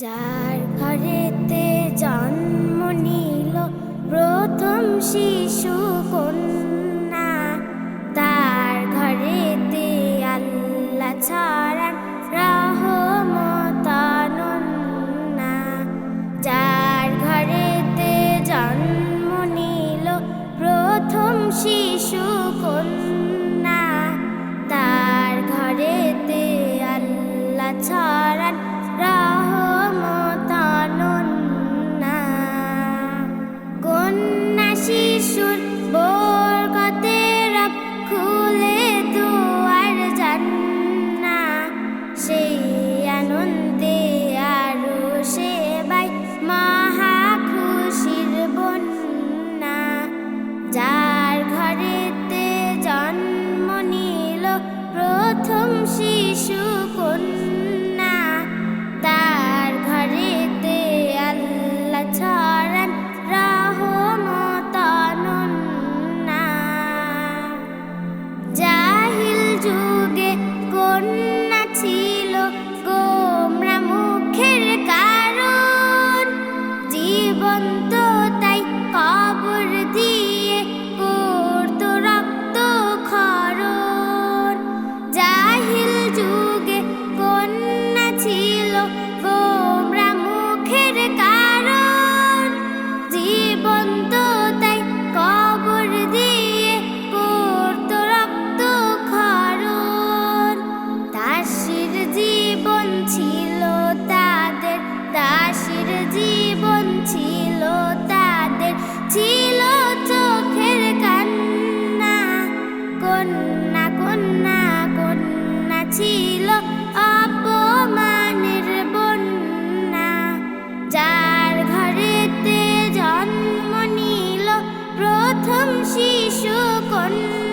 যার ঘরেতে জন্ম নিল প্রথম শিশু কন্যা, তার ঘরেতে আল্লাহ ছড়ান রহমতানন্না। যার ঘরেতে জন্ম নিল প্রথম শিশু কন্যা, তার ঘরেতে আল্লাহ ছড়ান শিশুর বই শিশু কন্যা।